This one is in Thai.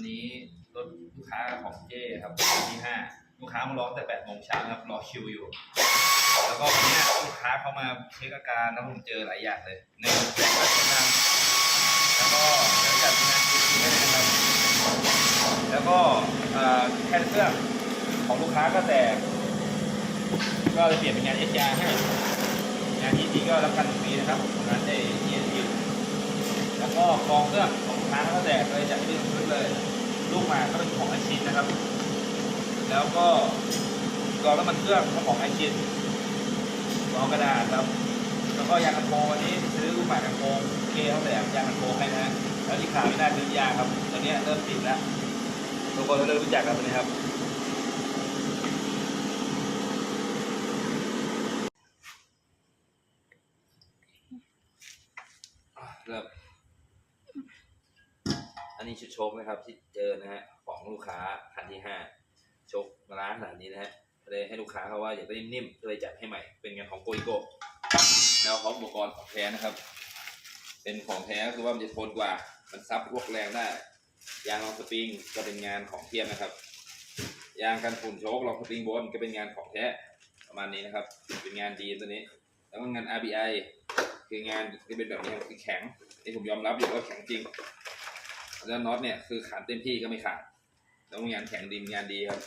วันนี้รถลูกค้าของเจ้ครับที่ห้าลูกค้ามารอตั้งแต่แปดโมงเช้าครับรอคิวอยู่ แล้วก็วันนี้ลูกค้าเข้ามาเช็คอาการแล้วผมเจอหลายอย่างเลยหนึ่งแรงก็เสียงดังแล้วก็เดี๋ยวจัดงานคิวให้นะครับแล้วก็แค่เครื่องของลูกค้าก็แตกก็เลยเปลี่ยนเป็นงานเอสยาให้งานนี้ก็รับการฟรีนะครับของร้านเอเอสแล้วก็กองเครื่องของลูกค้าก็แตกเลยจากที่พื้นเลย ลูกหมาก็เป็นของไอชินนะครับ แล้วก็กองน้ำมันเครื่องก็ของไอชินกองกระดาษครับ แล้วก็ยางกันโพวันนี้ซื้อลูกหมากกันโพเคเขาแถมยางกันโพให้นะแล้วที่ขาดไม่ได้คือยาครับตอนนี้เริ่มติดแล้วทุกคนเริ่มรู้จักกันเลยครับเริ่ม นี้ชุดโชคนะครับที่เจอนะฮะของลูกค้าคันที่ห้าโชคมาล้างขนาดนี้นะฮะเลยให้ลูกค้าเขาว่าอยากได้นิ่มๆก็เลยจัดให้ใหม่ เป็นงานของโกอิโกะแล้วพร้อมอุปกรณ์ของแท้นะครับ เป็นของแท้คือว่ามันจะทนกว่า มันซับพวกแรงได้ ยางรองสปริงก็เป็นงานของเทียมนะครับ ยางกันฝุ่นโชครองสปริงบนก็เป็นงานของแท้ประมาณนี้นะครับ เป็นงานดีตัวนี้ แล้วก็งาน RBI คืองานที่เป็นแบบนี้คือแข็งนี่ผมยอมรับอยู่ว่าแข็งจริง แล้วน็อตเนี่ยคือขาดเต็มที่ก็ไม่ขาดแล้วงานแข็งดีงานดีครับ